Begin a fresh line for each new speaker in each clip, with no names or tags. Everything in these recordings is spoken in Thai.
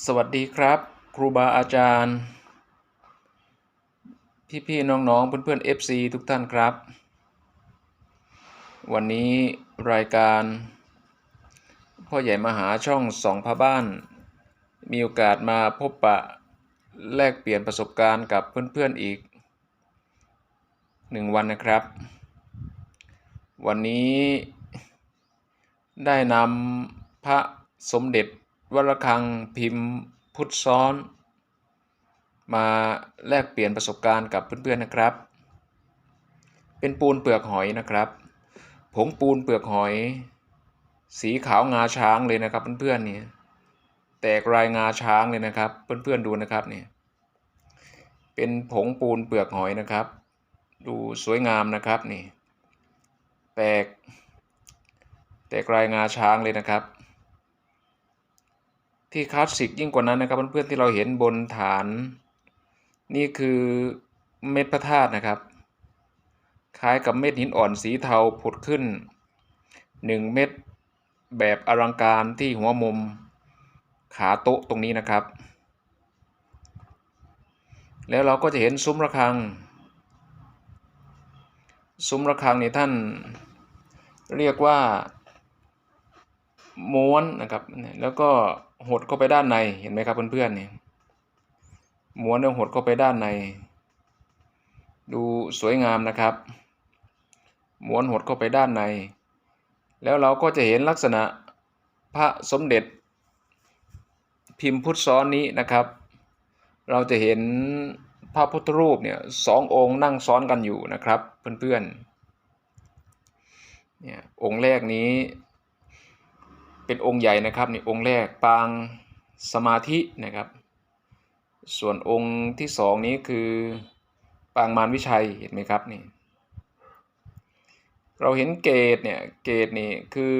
สวัสดีครับ ครูบาอาจารย์ พี่ๆน้องๆ เพื่อนๆ FC ทุกท่านครับ วันนี้รายการ พ่อใหญ่มหาช่องสองพระบ้าน มีโอกาสมาพบปะแลกเปลี่ยนประสบการณ์กับเพื่อนๆอีกหนึ่งวันนะครับ วันนี้ได้นำพระสมเด็จ วรคังพิมพ์พุทธซ้อน มาแลกเปลี่ยนประสบการณ์กับเพื่อนๆนะครับ เป็นปูนเปลือกหอยนะครับ ผงปูนเปลือกหอย สีขาวงาช้างเลยนะครับเพื่อนๆนี่แตกรายงาช้างเลยนะครับ เพื่อนๆดูนะครับนี่เป็นผงปูนเปลือกหอยนะครับ ดูสวยงามนะครับนี่ แตก แตกรายงาช้างเลยนะครับ ที่คลาสสิกยิ่งกว่านั้นนะครับเพื่อนๆที่เราเห็นบนฐาน นี่คือเม็ดพระธาตุนะครับ คล้ายกับเม็ดหินอ่อนสีเทาผุดขึ้น 1 เม็ดแบบอลังการที่หัวมุมขาโต๊ะตรงนี้นะครับ แล้วเราก็จะเห็นซุ้มระฆัง ซุ้มระฆังนี่ท่านเรียกว่า ม้วนนะครับแล้วก็หดเข้าไปด้านในเห็นไหมครับเพื่อนๆนี่ม้วนแล้วหดเข้าไปด้านใน ดูสวยงามนะครับ ม้วนหดเข้าไปด้านใน แล้วเราก็จะเห็นลักษณะพระสมเด็จ พิมพ์พุทธซ้อนนี้นะครับ เราจะเห็นพระพุทธรูปเนี่ยสององค์นั่งซ้อนกันอยู่นะครับเพื่อนๆเนี่ยองค์แรกนี้ เป็นองค์ใหญ่นะครับนี่องค์แรกปางสมาธินะครับ ส่วนองค์ที่สองนี้คือปางมารวิชัยเห็นไหมครับนี่เราเห็นเกตเนี่ยเกตนี่คือ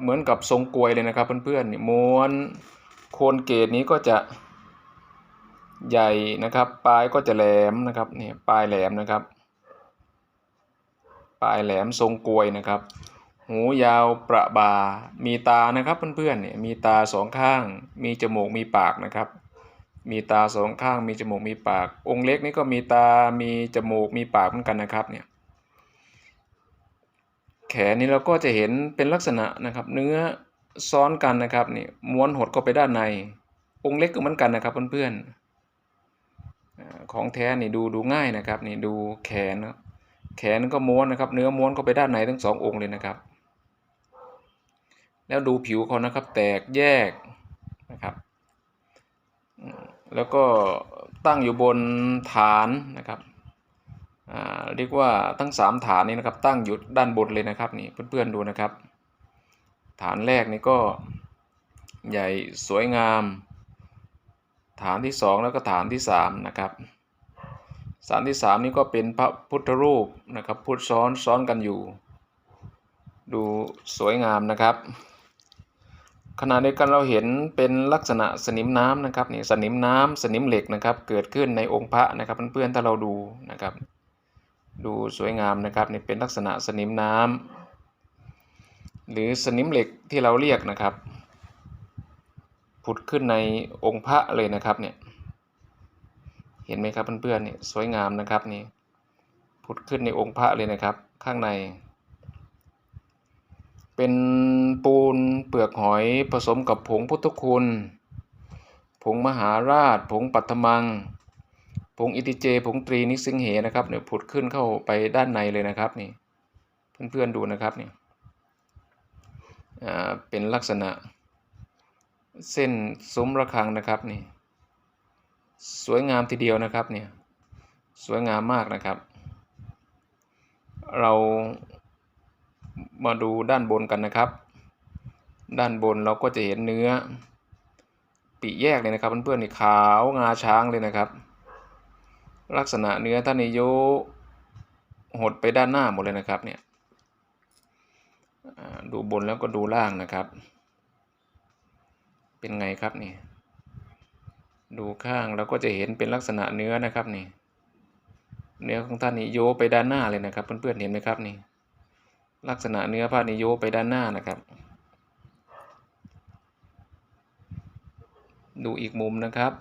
เหมือนกับทรงกลวยเลยนะครับเพื่อนๆนี่ม้วนโคนเกตนี้ก็จะใหญ่นะครับ ปลายก็จะแหลมนะครับนี่ปลายแหลมนะครับ ปลายแหลมทรงกลวยนะครับ หูยาวประบา มีตานะครับเพื่อนๆเนี่ยมีตาสองข้าง มีจมูกมีปากนะครับ มีตาสองข้าง มีจมูกมีปาก องค์เล็กนี่ก็มีตา มีจมูก มีปากเหมือนกันนะครับเนี่ย แขนนี้เราก็จะเห็นเป็นลักษณะนะครับ เนื้อซ้อนกันนะครับนี่ม้วนหดเข้าไปด้านใน องค์เล็กก็เหมือนกันนะครับเพื่อนๆ ของแท้นี่ดูดูง่ายนะครับนี่ดูแขน แขนก็ม้วนนะครับ เนื้อม้วนเข้าไปด้านในทั้งสององค์เลยนะครับ แล้วดูผิวเขานะครับแตกแยกนะครับแล้วก็ตั้งอยู่บนฐานนะครับเรียกว่าทั้งสามฐานนี้นะครับตั้งอยู่ด้านบนเลยนะครับนี่เพื่อนๆดูนะครับ ฐานแรกนี่ก็ใหญ่สวยงาม ฐานที่สองแล้วก็ฐานที่สามนะครับฐานที่สามนี่ก็เป็นพระพุทธรูปนะครับพุทธซ้อนซ้อนกันอยู่ ดูสวยงามนะครับ ขณะเดียวกันเราเห็นเป็นลักษณะสนิมน้ำนะครับนี่สนิมน้ำสนิมเหล็กนะครับ เกิดขึ้นในองค์พระนะครับเพื่อนๆถ้าเราดูนะครับ ดูสวยงามนะครับนี่เป็นลักษณะสนิมน้ำหรือสนิมเหล็กที่เราเรียกนะครับผุดขึ้นในองค์พระเลยนะครับเนี่ยเห็นไหมครับเพื่อนๆนี่สวยงามนะครับนี่ผุดขึ้นในองค์พระเลยนะครับ ข้างใน เป็นปูนเปลือกหอยผสมกับผงพุทธคุณ ผงมหาราช ผงปัตมัง ผงอิติเจ ผงตรีนิสิงเหนะครับเนี่ยผุดขึ้นเข้าไปด้านในเลยนะครับนี่เพื่อนๆดูนะครับนี่เป็นลักษณะ เส้นซุ้มระฆังนะครับนี่สวยงามทีเดียวนะครับเนี่ยสวยงามมากนะครับ เรา มาดูด้านบนกันนะครับ ด้านบนเราก็จะเห็นเนื้อ ปีแยกเลยนะครับเพื่อนๆนี่ขาวงาช้างเลยนะครับ ลักษณะเนื้อท่านนิโยหดไปด้านหน้าหมดเลยนะครับเนี่ยดูบนแล้วก็ดูล่างนะครับ เป็นไงครับนี่ ดูข้างเราก็จะเห็นเป็นลักษณะเนื้อนะครับนี่ เนื้อของท่านนี่โยไปด้านหน้าเลยนะครับ เพื่อนๆเห็นไหมครับนี่ ลักษณะเนื้อผ้านิโยไปด้านหน้านะครับ ดูอีกมุมนะครับ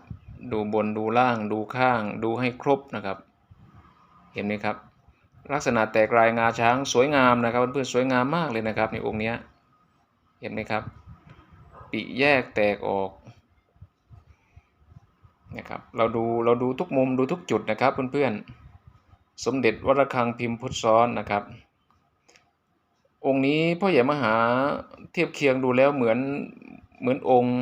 ดูบนดูล่างดูข้าง ดูให้ครบนะครับ เห็นไหมครับ ลักษณะแตกลายงาช้างสวยงามนะครับเพื่อนๆสวยงามมากเลยนะครับในองค์นี้เห็นไหมครับ ปีแยกแตกออกนะครับเราดูเราดูทุกมุมดูทุกจุดนะครับเพื่อนๆสมเด็จวัดระฆังพิมพ์พุทธซ้อนนะครับ องค์นี้พ่อใหญ่มหาเทียบเคียงดูแล้วเหมือนเหมือนองค์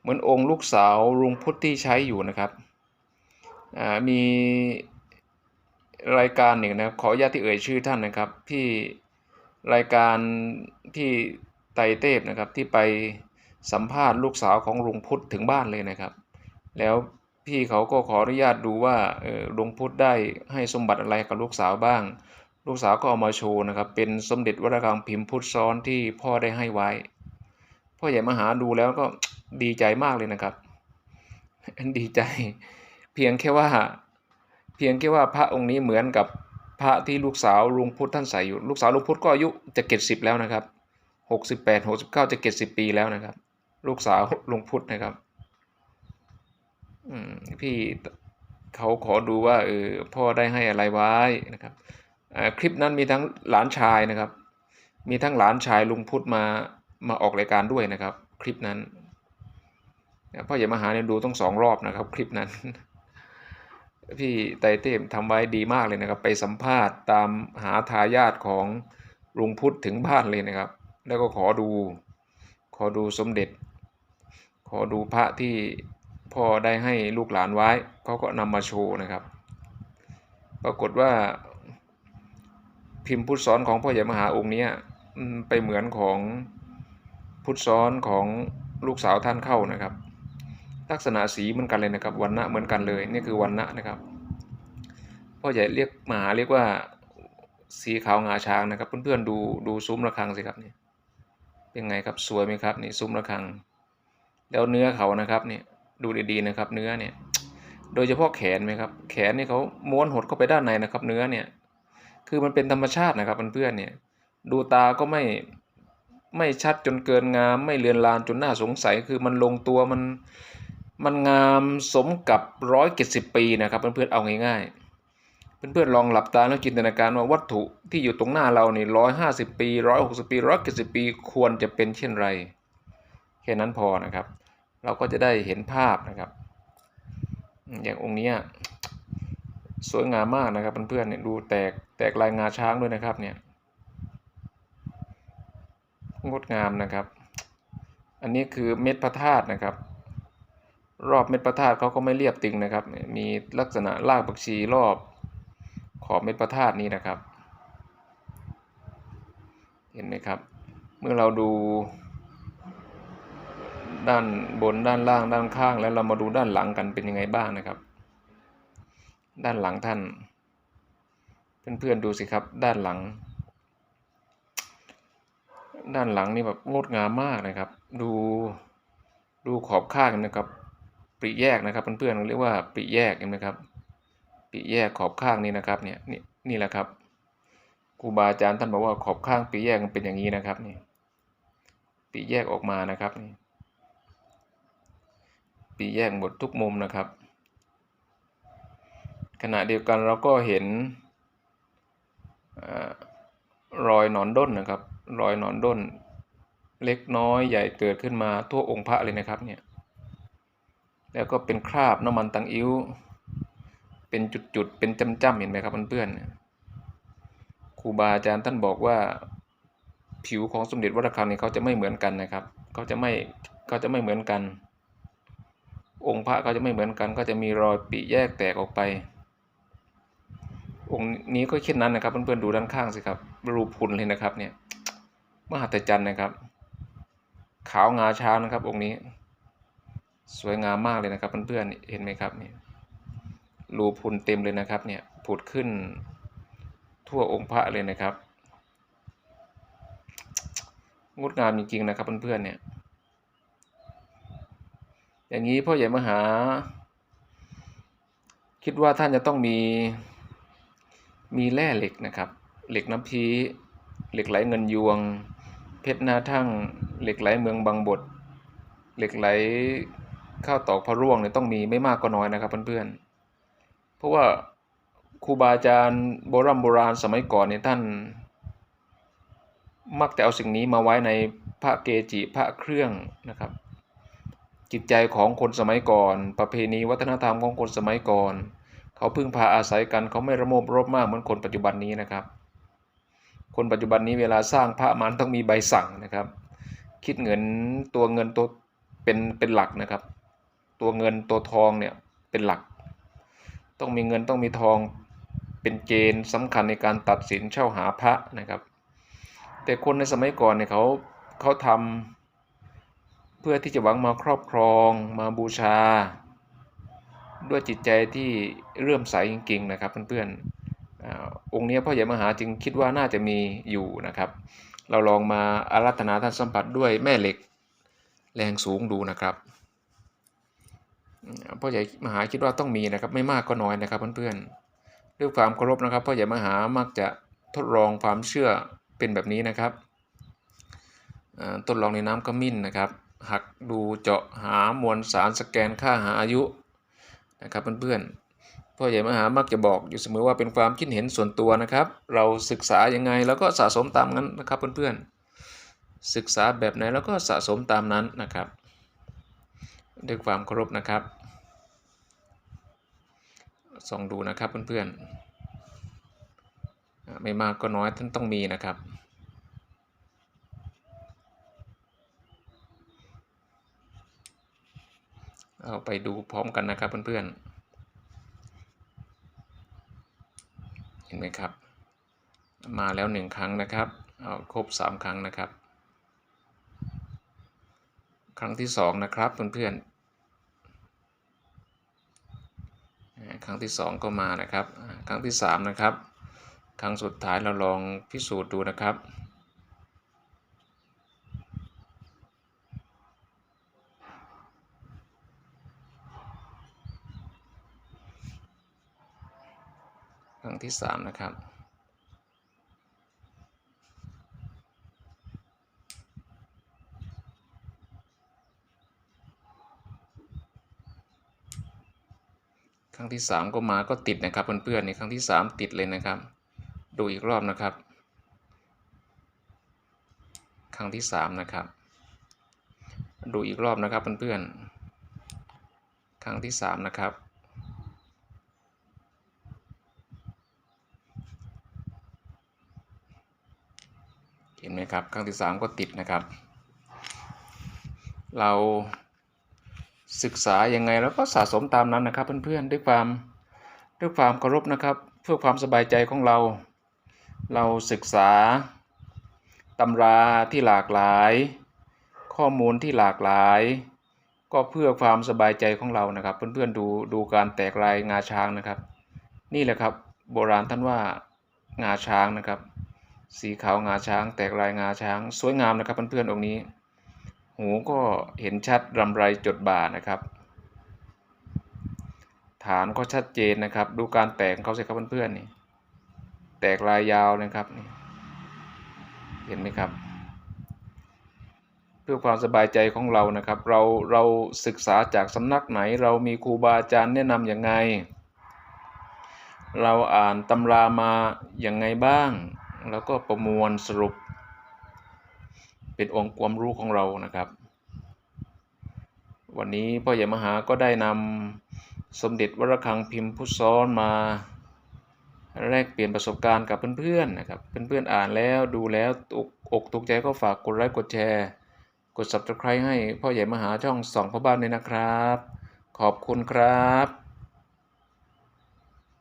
เหมือนองค์ลูกสาวลุงพุทธที่ใช้อยู่นะครับมีรายการหนึ่งนะครับขออนุญาตที่เอ่ยชื่อท่านนะครับพี่รายการพี่ไตเทพนะครับที่ไปสัมภาษณ์ลูกสาวของลุงพุทธถึงบ้านเลยนะครับ แล้วพี่เขาก็ขออนุญาตดูว่าลุงพุทธได้ให้สมบัติอะไรกับลูกสาวบ้าง ลูกสาวก็เอามาโชว์นะครับ เป็นสมเด็จวัดระฆังพิมพ์พุทธซ้อนที่พ่อได้ให้ไว้ พ่อใหญ่มาหาดูแล้วก็ดีใจมากเลยนะครับ ดีใจ เพียงแค่ว่า เพียงแค่ว่าพระองค์นี้เหมือนกับพระที่ลูกสาวลุงพุทธท่านใส่อยู่ ลูกสาวลุงพุทธก็อายุจะเก็ดสิบแล้วนะครับหกสิบแปดหกสิบเก้าจะเก็ดสิบปีแล้วนะครับ ลูกสาวลุงพุทธนะครับอืมพี่เขาขอดูว่าเออพ่อได้ให้อะไรไว้นะครับ คลิปนั้นมีทั้งหลานชายนะครับ มีทั้งหลานชายลุงพุทธมามาออกรายการด้วยนะครับ คลิปนั้นพ่ออย่ามาหาเนี่ยดูต้องสองรอบนะครับ คลิปนั้น พี่ไตเต้มทำไว้ดีมากเลยนะครับ ไปสัมภาษณ์ตามหาทายาทของลุงพุทธถึงบ้านเลยนะครับ แล้วก็ขอดูขอดูสมเด็จ ขอดูพระที่พ่อได้ให้ลูกหลานไว้เขาก็นำมาโชว์นะครับ ปรากฏว่า พิมพ์พุทธซ้อนของพ่อใหญ่มหาองค์นี้ไปเหมือนของพุทธซ้อนของลูกสาวท่านเข้านะครับ ลักษณะสีเหมือนกันเลยนะครับวันณะเหมือนกันเลยนี่คือวันณะนะครับพ่อใหญ่เรียกมหาเรียกว่าสีขาวงาช้างนะครับ เพื่อนๆดูดูซุ้มระฆังสิครับนี่เป็นไงครับสวยไหมครับนี่ซุ้มระฆัง แล้วเนื้อเขานะครับนี่ดูดีๆนะครับ เนื้อเนี่ยโดยเฉพาะแขนไหมครับ แขนนี่เขาม้วนหดเข้าไปด้านในนะครับ เนื้อเนี่ย คือมันเป็นธรรมชาตินะครับเพื่อนๆเนี่ยดูตาก็ไม่ไม่ชัดจนเกินงาม ไม่เลือนลานจนน่าสงสัย คือมันลงตัวมันมันงามสมกับร้อยเจ็ดสิบปีนะครับเพื่อนๆเอาง่ายๆ เพื่อนๆลองหลับตาแล้วจินตนาการว่าวัตถุที่อยู่ตรงหน้าเราเนี่ยร้อยห้าสิบปีร้อยหกสิบปีร้อยเจ็ดสิบปีควรจะเป็นเช่นไร แค่นั้นพอนะครับ เราก็จะได้เห็นภาพนะครับ อย่างองค์นี้ สวยงามมากนะครับเพื่อนๆเนี่ยดูแตกแตกลายงาช้างด้วยนะครับเนี่ยงดงามนะครับ อันนี้คือเม็ดพระธาตุนะครับ รอบเม็ดพระธาตุเขาก็ไม่เรียบตึงนะครับ มีลักษณะรากผักชีรอบขอบเม็ดพระธาตุนี้นะครับ เห็นไหมครับ เมื่อเราดูด้านบนด้านล่างด้านข้างแล้วเรามาดูด้านหลังกันเป็นยังไงบ้างนะครับ ด้านหลังท่าน เพื่อนๆดูสิครับ ด้านหลัง ด้านหลังนี่แบบงดงามมากนะครับ ดูดูขอบข้างนะครับปริแยกนะครับเพื่อนๆเรียกว่าปริแยกเห็นไหมครับปริแยกขอบข้างนี้นะครับเนี่ยนี่นี่แหละครับครูบาอาจารย์ท่านบอกว่าขอบข้างปริแยกมันเป็นอย่างนี้นะครับนี่ปริแยกออกมานะครับนี่ปริแยกหมดทุกมุมนะครับ ขณะเดียวกันเราก็เห็นรอยหนอนด้นนะครับ รอยหนอนด้น เล็กน้อยใหญ่เกิดขึ้นมาทั่วองค์พระเลยนะครับเนี่ยแล้วก็เป็นคราบน้ำมันตังอิ้ว เป็นจุดๆ เป็นจ้ำๆเห็นไหมครับเพื่อนๆครูบาอาจารย์ท่านบอกว่าผิวของสมเด็จวัดระฆังนี่เขาจะไม่เหมือนกันนะครับเขาจะไม่เขาจะไม่เหมือนกัน องค์พระเขาจะไม่เหมือนกัน ก็จะมีรอยปีแยกแตกออกไป องค์นี้ก็เช่นนั้นนะครับเพื่อนๆดูด้านข้างสิครับรูพุนเลยนะครับ เนี่ยมหัศจรรย์นะครับ ขาวงาช้างนะครับ องค์นี้ สวยงามมากเลยนะครับเพื่อนๆเห็นไหมครับเนี่ยรูพุนเต็มเลยนะครับ เนี่ยผุดขึ้นทั่วองค์พระเลยนะครับงดงามจริงๆนะครับเพื่อนๆเนี่ย อย่างนี้พ่อใหญ่มหา คิดว่าท่านจะต้องมี มีแร่เหล็กนะครับ เหล็กน้ำพีเหล็กไหลเงินยวง เพชรนาทั่ง เหล็กไหลเมืองบางบทเหล็กไหลข้าวตอกพระร่วงเนี่ยต้องมีไม่มากก็น้อยนะครับเพื่อนๆ เพราะว่าครูบาอาจารย์โบราณโบราณสมัยก่อนเนี่ยท่าน มักจะเอาสิ่งนี้มาไว้ในพระเกจิพระเครื่องนะครับ จิตใจของคนสมัยก่อน ประเพณีวัฒนธรรมของคนสมัยก่อน เขาพึ่งพาอาศัยกันเขาไม่ระโมบรบมากเหมือนคนปัจจุบันนี้นะครับ คนปัจจุบันนี้เวลาสร้างพระมันต้องมีใบสั่งนะครับ คิดเงินตัวเงินตัวเป็นเป็นหลักนะครับ ตัวเงินตัวทองเนี่ยเป็นหลัก ต้องมีเงินต้องมีทองเป็นเกณฑ์สำคัญในการตัดสินเช่าหาพระนะครับ แต่คนในสมัยก่อนเนี่ยเขาเขาทำเพื่อที่จะหวังมาครอบครองมาบูชา ด้วยจิตใจที่เรื่มใสจริงๆนะครับเพื่อนๆอองค์นี้พ่อใหญ่มหาจึงคิดว่าน่าจะมีอยู่นะครับ เราลองมาอารัธนาท่านสัมผัสด้วยแม่เหล็กแรงสูงดูนะครับพ่อใหญ่มหาคิดว่าต้องมีนะครับไม่มากก็น้อยนะครับเพื่อนๆด้วยความเคารพนะครับพ่อใหญ่มหามักจะทดลองความเชื่อเป็นแบบนี้นะครับทดลองในน้ำขมิ้นนะครับหักดูเจาะหามวลสารสแกนค่าหาอายุ นะครับเพื่อนๆพ่อใหญ่มหามักจะบอกอยู่เสมอว่าเป็นความคิดเห็นส่วนตัวนะครับ เราศึกษายังไงแล้วก็สะสมตามนั้นนะครับเพื่อนๆศึกษาแบบไหนแล้วก็สะสมตามนั้นนะครับด้วยความเคารพนะครับส่องดูนะครับเพื่อนๆไม่มากก็น้อยท่านต้องมีนะครับ เอาไปดูพร้อมกันนะครับเพื่อนๆ เห็นไหมครับ มาแล้วหนึ่งครั้งนะครับเอาครบสามครั้งนะครับ ครั้งที่สองนะครับเพื่อนๆ ครั้งที่สองก็มานะครับ ครั้งที่สามนะครับ ครั้งสุดท้ายเราลองพิสูจน์ดูนะครับ ที่สามนะครับ ครั้งที่สามก็มาก็ติดนะครับเพื่อนๆในครั้งที่สามติดเลยนะครับ ดูอีกรอบนะครับ ครั้งที่สามนะครับ ดูอีกรอบนะครับเพื่อนๆครั้งที่สามนะครับ เห็นไหมครับครั้งที่สามก็ติดนะครับ เราศึกษายังไงแล้วก็สะสมตามนั้นนะครับเพื่อนๆด้วยความด้วยความเคารพนะครับ เพื่อความสบายใจของเรา เราศึกษาตำราที่หลากหลาย ข้อมูลที่หลากหลาย ก็เพื่อความสบายใจของเรานะครับ เพื่อนๆดูดูการแตกลายงาช้างนะครับ นี่แหละครับ โบราณท่านว่างาช้างนะครับ สีขาวงาช้าง แตกลายงาช้าง สวยงามนะครับเพื่อนๆองค์นี้ หูก็เห็นชัดรำไรจดบ่านะครับ ฐานก็ชัดเจนนะครับ ดูการแตกเขาสิครับเพื่อนๆนี่แตกลายยาวนะครับนี่เห็นไหมครับ เพื่อความสบายใจของเรานะครับ เราเราศึกษาจากสำนักไหน เรามีครูบาอาจารย์แนะนำอย่างไง เราอ่านตำรามาอย่างไงบ้าง แล้วก็ประมวลสรุป เป็นองค์ความรู้ของเรานะครับ วันนี้พ่อใหญ่มหาก็ได้นำสมเด็จวรคังพิมพ์พุทซ้อนมาแลกเปลี่ยนประสบการณ์กับเพื่อนๆนะครับ เพื่อนๆอ่านแล้วดูแล้วตกอกตกใจก็ฝากกดไลค์กดแชร์ กด subscribe ให้พ่อใหญ่มหาช่องสองพ่อบ้านด้วยนะครับ ขอบคุณครับ